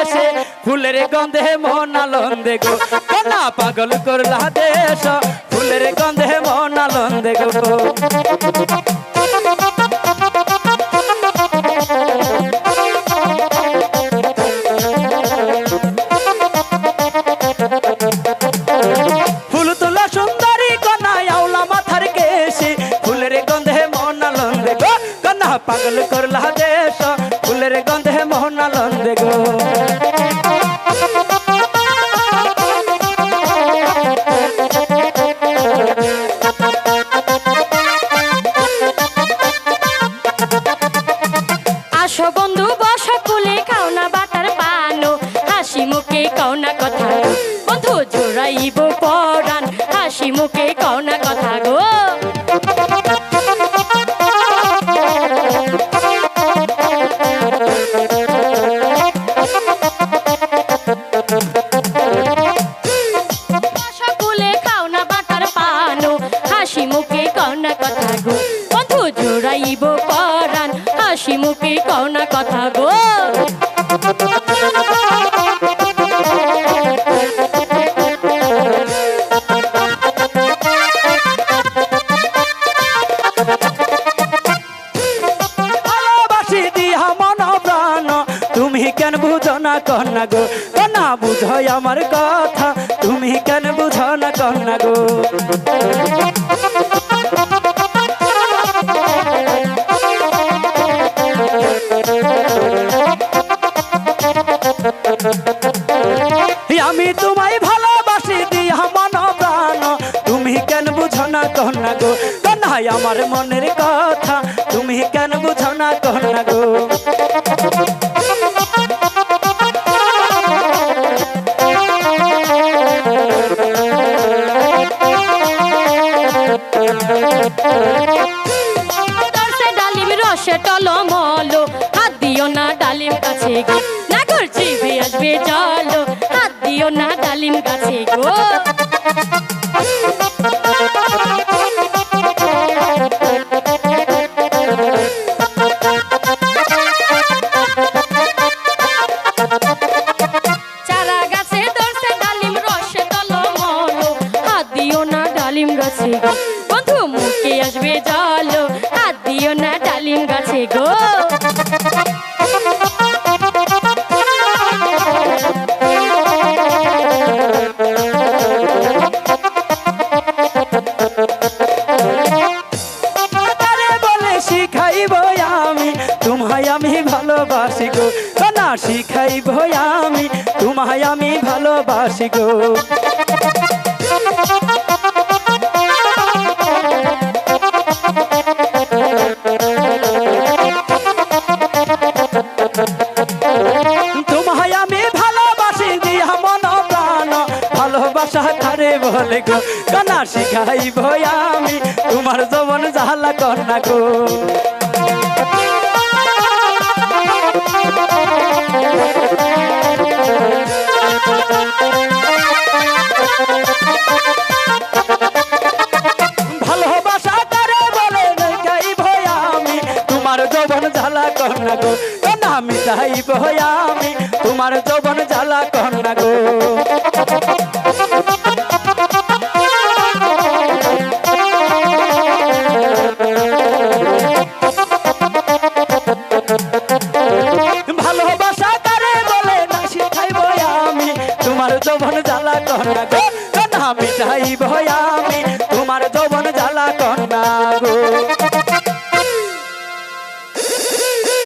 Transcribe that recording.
দেশে, ফুলের গন্ধে মন আনন্দে গো। কন্যা পাগল করলা দেশ, ফুলের গন্ধে মন আনন্দে গো। পাগল করলা ফুলের গন্ধে আনন্দে গো। আসো বন্ধু বসো কুলে খাও বাটার পানো হাসি মুখে হাসি মুখে কও না কথা গো। কেন না কন্যা গো? কন্যা বুঝো আমার কথা, তুমি কেন বুঝো না কন্যা গো? আমার মনের কথা, তুমি কেন বুঝো না কন্যা গো? রসে টলমলো, হাত দিও না ডালিম কাছে গো। নাগর জিভে আসবে জলো, হাত দিও না ডালিম কাছে গো। মুখে আসবে জলো। হাত দিও না ডালিম গাছে গো। ভালোবাসি গো। কন্যা শিখাইব আমি, তোমায় আমি ভালোবাসি গো। কারে বলে গো? কন্যা শিখাইব আমি। তোমার জবন জালা কন্যা গো। যৌবন জ্বালা কন্যা গো। আমি চাইব আমি, তোমার যৌবন জ্বালা কন্যা গো। যৌবন জ্বালা কন্যা আমি চাইব আমি, তোমার যৌবন জ্বালা কন্যা গো।